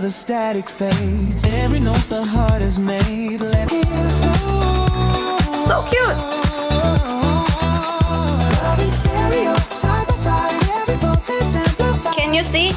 The static fades. Every note the heart has made. Let me so cute Love in stereo, side by side. Every pulse is amplified. can you see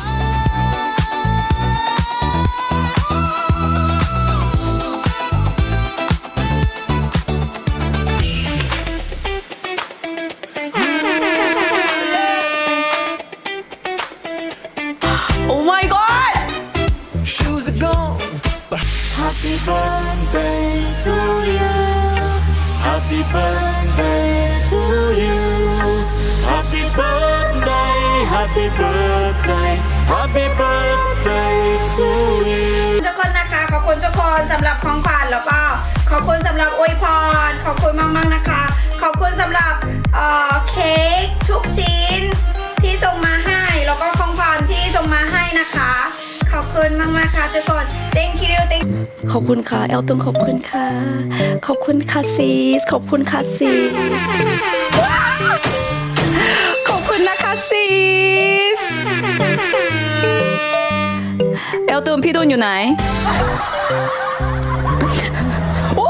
birthday to you. Happy birthday, happy birthday, happy birthday to you. ทุกคนนะคะ ขอบคุณทุกคนสำหรับของขวัญแล้วก็ขอบคุณสำหรับอวยพร ขอบคุณมากๆนะคะ ขอบคุณสำหรับเอ่อเค้กทุกชิ้นที่ส่งมาให้ แล้วก็ของขวัญที่ส่งมาให้นะคะ ขอบคุณมากๆค่ะทุกคน thank you ขอบคุณค่ะเอลตุงขอบคุณค่ะ ขอบคุณค่ะซีสขอบคุณค่ะซีสขอบคุณนะคะซีสเอลตุงพี่ตุนอยู่ไหนโอ้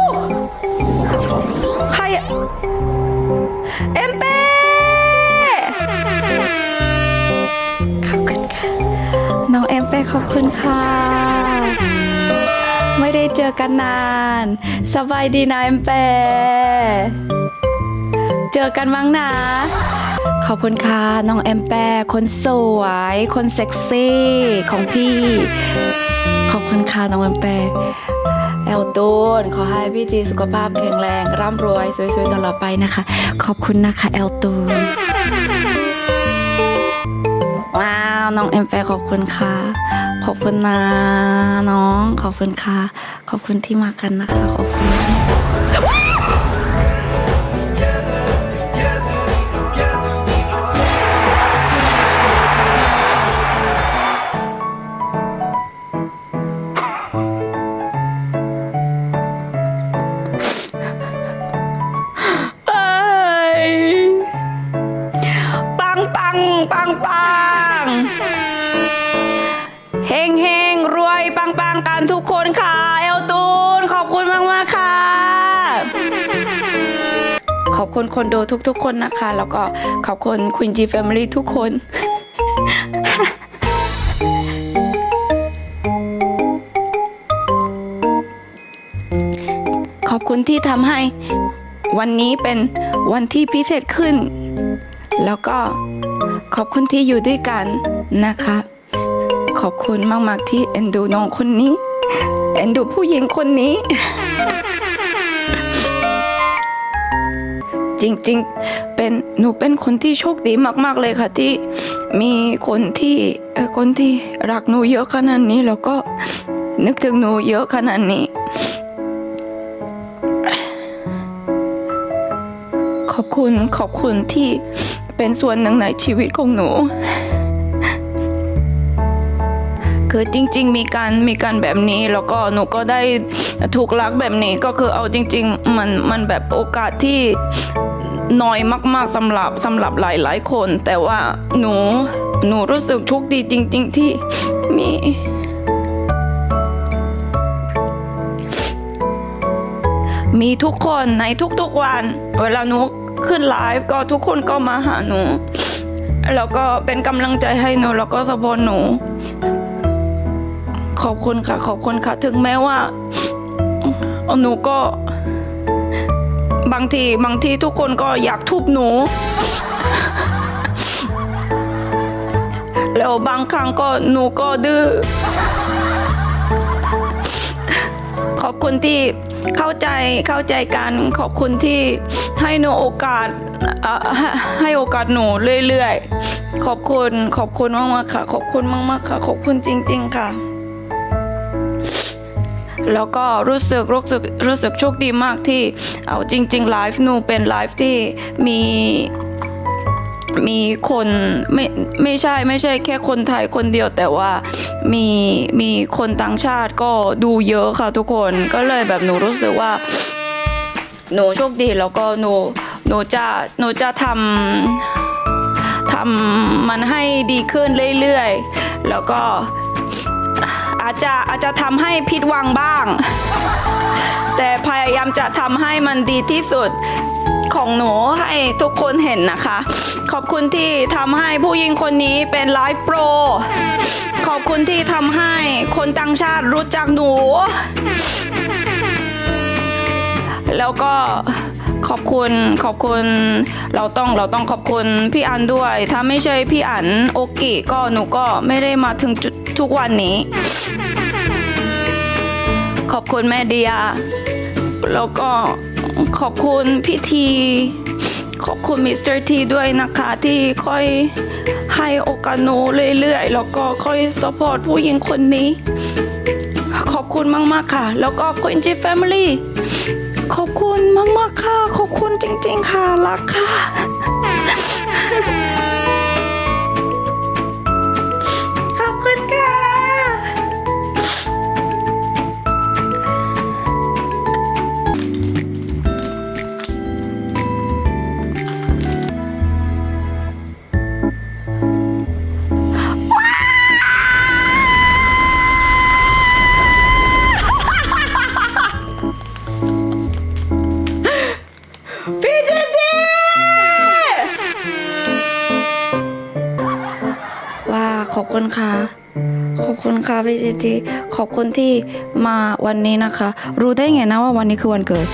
ใครเอ็มเป้ขอบคุณค่ะ น้องเอ็มเป้ขอบคุณค่ะ ไม่ได้เจอกันนาน สบายดีนะเอ็มเป้เจอกันมั้งนะ ขอบคุณค่ะ น้องแอมแปคนสวย คนเซ็กซี่ของพี่ ขอบคุณค่ะ น้องแอมแปแอลตูนขอให้พี่จีสุขภาพแข็งแรง ร่ำรวย สวยๆตลอดไปนะคะ ขอบคุณนะคะ แอลตูนว้าว น้องแอมแปขอบคุณค่ะ ขอบคุณนะน้อง ขอบคุณค่ะ ขอบคุณที่มากันนะคะ ขอบคุณ เฮงเฮงรวยปังปังกันทุกคนค่ะ เอลตูน ขอบคุณมากมากค่ะ ขอบคุณคนดูทุกๆ คนนะคะ แล้วก็ขอบคุณคุณจีแฟมิลี่ทุกคนขอบคุณที่ทำให้วันนี้เป็นวันที่พิเศษขึ้น แล้วก็ขอบคุณที่อยู่ด้วยกันนะคะ ขอบคุณมาก ๆ ที่เอ็นดูน้องคนนี้ เอ็นดูผู้หญิงคนนี้ จริง ๆ เป็นหนูเป็นคนที่โชคดีมาก ๆ เลยค่ะที่มีคนที่คนที่รักหนูเยอะขนาดนี้ แล้วก็นึกถึงหนูเยอะขนาดนี้ ขอบคุณขอบคุณที่เป็นส่วนหนึ่งในชีวิตของหนู คือจริง ๆ มีการมีการแบบนี้แล้วก็หนูก็ได้ถูกรักแบบนี้ก็คือเอาจริง ๆ มันมันแบบโอกาสที่น้อยมาก ๆสำหรับสำหรับหลาย ๆ คน แต่ว่าหนูหนูรู้สึกโชคดีจริง ๆ ที่มีมีทุกคนในทุกๆวัน เวลาหนูขึ้นไลฟ์ก็ทุกคนก็มาหาหนู แล้วก็เป็นกำลังใจให้หนูแล้วก็สปอร์ตหนู ขอบคุณค่ะ ขอบคุณค่ะ ถึงแม้ว่าหนูก็บางทีบางทีทุกคนก็อยากทุบหนู แล้วบางครั้งก็หนูก็ดื้อ ขอบคุณที่เข้าใจเข้าใจกัน ขอบคุณที่ให้หนูโอกาสให้ให้โอกาสหนูเรื่อยๆ ขอบคุณ ขอบคุณมากๆค่ะ ขอบคุณมากๆค่ะ ขอบคุณจริง ๆ ค่ะ แล้วก็รู้สึกรู้สึกรู้สึกโชคดีมากที่เอาจริงๆไลฟ์หนูเป็นไลฟ์ที่มีมีคนไม่ไม่ใช่ไม่ใช่แค่คนไทยคนเดียวแต่ว่ามีมีคนต่างชาติก็ดูเยอะค่ะทุกคนก็เลยแบบหนูรู้สึกว่าหนูโชคดีแล้วก็หนูหนูจะหนูจะทำทำมันให้ดีขึ้นเรื่อยๆ แล้วก็ อาจจะอาจจะทำให้ผิดหวังบ้าง แต่พยายามจะทำให้มันดีที่สุดของหนูให้ทุกคนเห็นนะคะ ขอบคุณที่ทำให้ผู้หญิงคนนี้เป็นไลฟ์โปร ขอบคุณที่ทำให้คนต่างชาติรู้จักหนู แล้วก็ ขอบคุณขอบคุณ เราต้องเราต้องขอบคุณพี่อันด้วย ถ้าไม่ใช่พี่อันโอกิก็หนูก็ไม่ได้มาถึงจุดทุกวันนี้ ขอบคุณแม่เดีย แล้วก็ขอบคุณพี่ที ขอบคุณมิสเตอร์ทีด้วยนะคะที่คอยให้โอกาสหนูเรื่อยๆ แล้วก็คอยสปอร์ตผู้หญิงคนนี้ ขอบคุณมากๆค่ะ แล้วก็คุณจีแฟมิลี่ ขอบคุณมากๆค่ะ ขอบคุณจริง ๆ ค่ะรักค่ะ ขอบคุณค่ะ ขอบคุณค่ะ ขอบคุณค่ะพี่จีจีขอบคุณที่มาวันนี้นะคะ รู้ได้ไงนะว่าวันนี้คือวันเกิด